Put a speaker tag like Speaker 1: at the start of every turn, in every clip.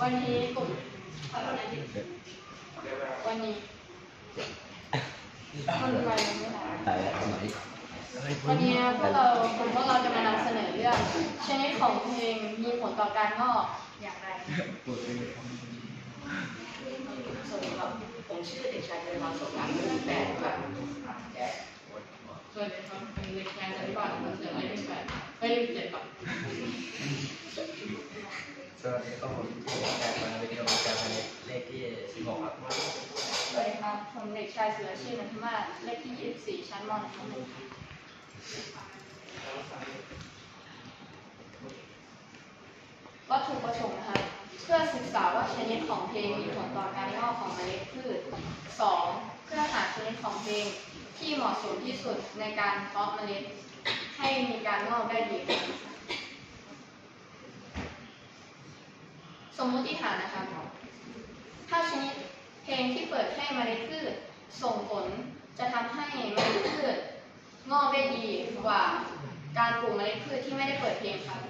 Speaker 1: วันนี้กลุ่มวันนี้มันไปไม่ได้
Speaker 2: ตายแล้วทำไม
Speaker 1: วันนี้พวกเรากลุ่มพวกเราจะมานำเสนอเรื่องชนิดของเพลงมีผลต่อการงอกอย่างไร
Speaker 3: ผมชื่อเด็กชายเจริญมาสมรักแปดครับ
Speaker 1: สวัสดีครับเป็นเด็กชายสันติบาลเสืออายุแปดอายุเจ็ดครับ
Speaker 4: สวัสดีครับผมการมาวิดีโอการผลิตเลขที่ 16 ครับ
Speaker 1: สวัสดีครับผมเด็กชายเสือชื่อนันทมาศเลขที่ 24 ชั้นม .1 ครับวัตถุประสงค์นะครับเพื่อศึกษาว่าชนิดของเพลงมีผลต่อการงอกของเมล็ดพืช 2. เพื่อหาชนิดของเพลงที่เหมาะสมที่สุดในการเพาะเมล็ด ให้มีการงอกได้ดีครับ สมมติฐานนะครับถ้าชนิดเพลงที่เปิดให้เมล็ดพืชส่งผลจะทำให้เมล็ดพืชงอกได้ดีกว่าการปลูกเมล็ดพืชที่ไม่ได้เปิดเพลงครับ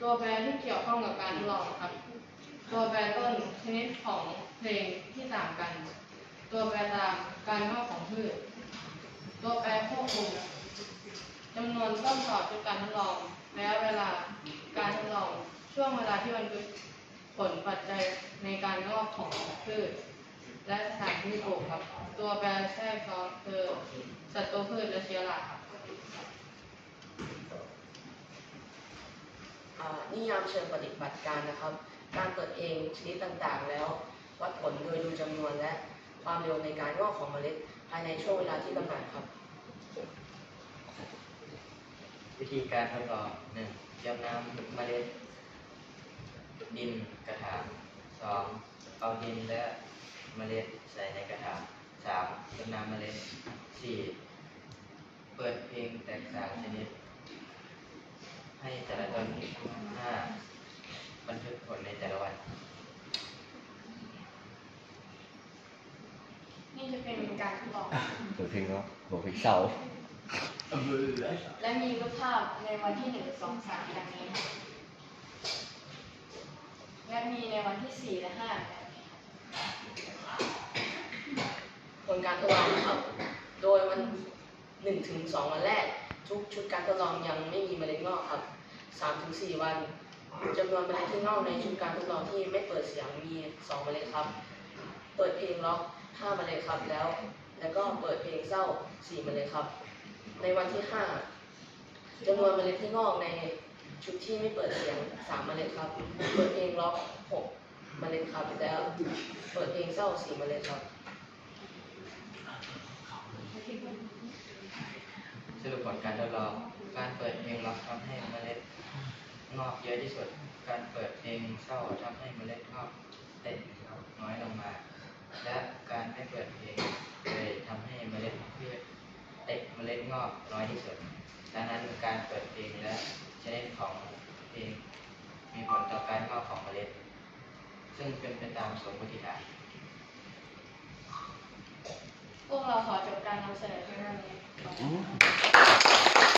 Speaker 1: ตัวแปรที่เกี่ยวข้องกับการทดลองครับ ตัวแปรต้นชนิดของเพลงที่ต่างกัน ตัวแปรตามการงอกของพืช ตัวแปรควบคุมจำนวนต้นต่อชุดการทดลอง ระยะเวลาการทดลองช่วงเวลาที่บรรจุผลปัจจัยในการงอกของพืช และสถานที่ปลูกครับ ตัวแปรแทรกซ้อนคือศัตรูพืชและเชื้อราครับ
Speaker 3: อ่านิยามเชิงปฏิบัติการนะครับ การเปิดเองชนิดต่างๆ แล้ว วัดผลโดยดูจำนวนและความเร็วในการงอกของเมล็ด ภายในช่วงเวลาที่กำหนดครับ
Speaker 4: วิธีการทดลองหนึ่งเตรียมน้ำเมล็ด ดินกระถางสองเอาดินและเมล็ดใส่ในกระถางสามเตรียมน้ำเมล็ดสี่เปิดเพลงแตกต่างชนิด ให้แต่ละตนห้าบันทึกผลในแต่ละวัน
Speaker 1: นี่จะเป็นการทดลอง
Speaker 2: เปิดเพลงเนาะบอกเพลงเศร้า
Speaker 1: และมีรูปภาพในวันที่หนึ่งสองสามดังนี้และมีในวันที่สี่และห้า
Speaker 3: ผลการทดลองนะครับ โดยวันหนึ่งถึงสองวันแรก ทุกชุดการทดลองยังไม่มีเมล็ดงอกครับสามถึงสี่วันจำนวนเมล็ดที่งอกในชุดการทดลองที่ไม่เปิดเสียงมีสองเมล็ดครับ เปิดเพลงล็อกห้าเมล็ดครับแล้ว แล้วก็เปิดเพลงเศร้าสี่เมล็ดครับ ในวันที่ห้าจำนวนเมล็ดที่งอกในชุดที่ไม่เปิดเสียงสามเมล็ดครับ เปิดเพลงล็อกหกเมล็ดครับแล้วเปิดเพลงเศร้าสี่เมล็ดครับ
Speaker 4: สรุปผลการทดลองการเปิดเพลงล็อกทำให้เมล็ดงอกเยอะที่สุด การเปิดเพลงเศร้าทำให้เมล็ดงอกเล็กน้อยลงมา และการไม่เปิดเพลงเลยทำให้เมล็ดพืชเล็ กเมล็ดงอกน้อยที่สุด ดังนั้นการเปิดเพลงและชนิดของเพลงมีผลต่อการงอกของเมล็ด ซึ่งเป็นไปตามสมมติฐาน
Speaker 1: พวกเราขอจบการนำเสนอเพียงเท่านี้